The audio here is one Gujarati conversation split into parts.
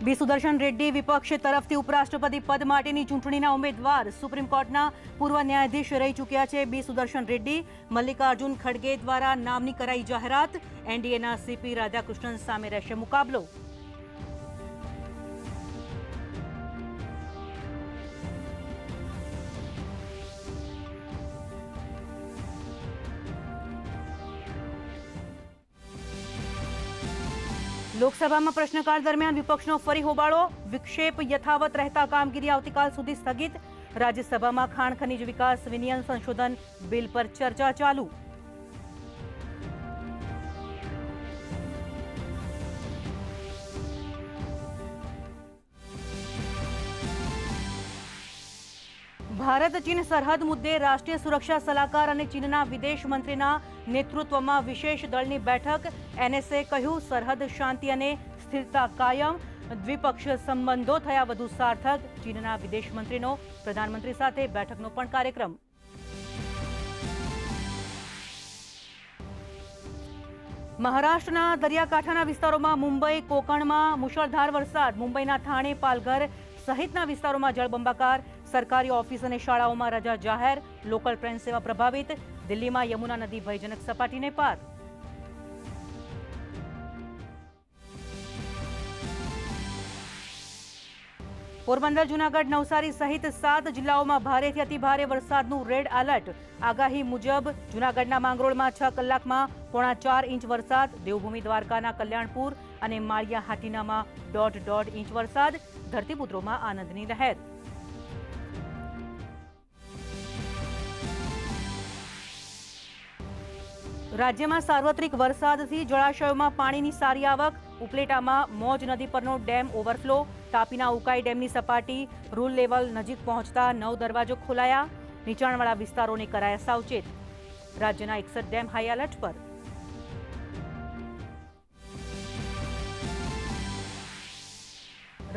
બી સુદર્શન રેડ્ડી વિપક્ષ તરફથી ઉપરાષ્ટ્રપતિ પદ માટેની ચૂંટણીના ઉમેદવાર સુપ્રીમ કોર્ટના પૂર્વ ન્યાયાધીશ રહી ચૂક્યા છે બી સુદર્શન રેડ્ડી. મલ્લિકાર્જુન ખડગે દ્વારા નામની કરાઈ જાહેરાત. એનડીએના સીપી રાધાકૃષ્ણન સામે રહેશે મુકાબલો. લોકસભામાં પ્રશ્નકાળ દરમિયાન વિપક્ષનો ફરી હોબાળો વિક્ષેપ યથાવત રહેતા કામગીરી આવતીકાલ સુધી સ્થગિત રાજ્યસભામાં ખાણ ખનીજ વિકાસ વિનિયમ સંશોધન બિલ પર ચર્ચા ચાલુ ભારત ચીન સરહદ મુદ્દે રાષ્ટ્રીય સુરક્ષા સલાહકાર અને ચીનના વિદેશ મંત્રીના નેતૃત્વમાં વિશેષ દળની બેઠક. એનએસએ કહ્યું, સરહદ શાંતિ અને સ્થિરતા કાયમ. દ્વિપક્ષીય સંબંધો થયા વધુ સાર્થક. ચીનના વિદેશ મંત્રીનો પ્રધાનમંત્રી સાથે બેઠકનો પણ કાર્યક્રમ. મહારાષ્ટ્રના દરિયાકાંઠાના વિસ્તારોમાં મુંબઈ, કોકણમાં મુશળધાર વરસાદ. મુંબઈના થાણે, પાલઘર સહિતના વિસ્તારોમાં જળબંબાકાર, સરકારી ઓફિસ અને શાળાઓમાં રજા જાહેર, લોકલ ટ્રેન સેવા પ્રભાવિત, દિલ્હીમાં યમુના નદી ભયજનક સપાટીને પાર. પોરબંદર, જૂનાગઢ, નવસારી સહિત સાત જિલ્લાઓમાં ભારેથી અતિભારે વરસાદનું રેડ એલર્ટ. આગાહી મુજબ જૂનાગઢના માંગરોળમાં છ કલાકમાં પોણા ચાર ઇંચ વરસાદ, દેવભૂમિ દ્વારકાના કલ્યાણપુર અને માળિયા હાટીનામાં દોઢ દોઢ ઇંચ વરસાદ. ધરતીપુત્રોમાં આનંદની લહેર. રાજ્યમાં સાર્વત્રિક વરસાદથી જળાશયોમાં પાણીની સારી આવક, ઉપલેટામાં મોજ નદી પરનો ડેમ ઓવરફ્લો, તાપીના ઉકાઈ ડેમની સપાટી રૂલ લેવલ નજીક પહોંચતા નવ દરવાજો ખોલાયા, નીચાણવાળા વિસ્તારોને કરાયા સાવચેત. રાજ્યના એકસઠ ડેમ હાઈ એલર્ટ પર.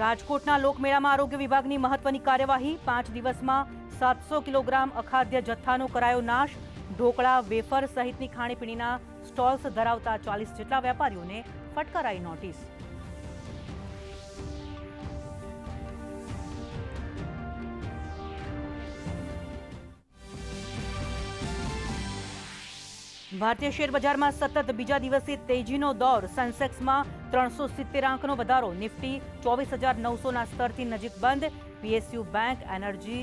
રાજકોટના લોકમેળામાં આરોગ્ય વિભાગની મહત્વની કાર્યવાહી, પાંચ દિવસમાં સાતસો કિલોગ્રામ અખાદ્ય જથ્થાનો કરાયો નાશ ઢોકળા, વેફર સહિતની ખાણીપીણીના સ્ટોલ્સ ધરાવતા ચાલીસ જેટલા વેપારીઓને ફટકારાઈ નોટિસ. ભારતીય શેર બજારમાં સતત બીજા દિવસે તેજીનો દોર. સેન્સેક્સમાં ત્રણસો સિત્તેર આંકનો વધારો. નિફ્ટી ચોવીસ હજાર નવસોના સ્તરથી નજીક બંધ. પીએસયુ બેંક એનર્જી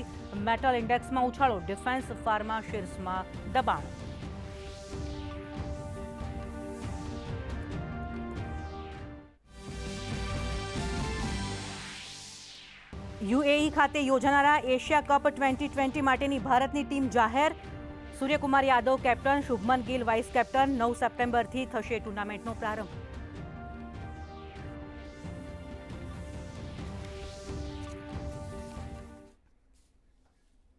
મેટલ ઇન્ડેક્સમાં ઉછાળો, ડિફેન્સ ફાર્મા શેર્સમાં દબાણ. યુએઈ ખાતે યોજાનારા એશિયા કપ ટ્વેન્ટી ટ્વેન્ટી માટેની ભારતની ટીમ જાહેર. Suryakumar Yadav captain, Shubman Gill vice captain, નવ સપ્ટેમ્બરથી થશે ટુર્નામેન્ટનો પ્રારંભ.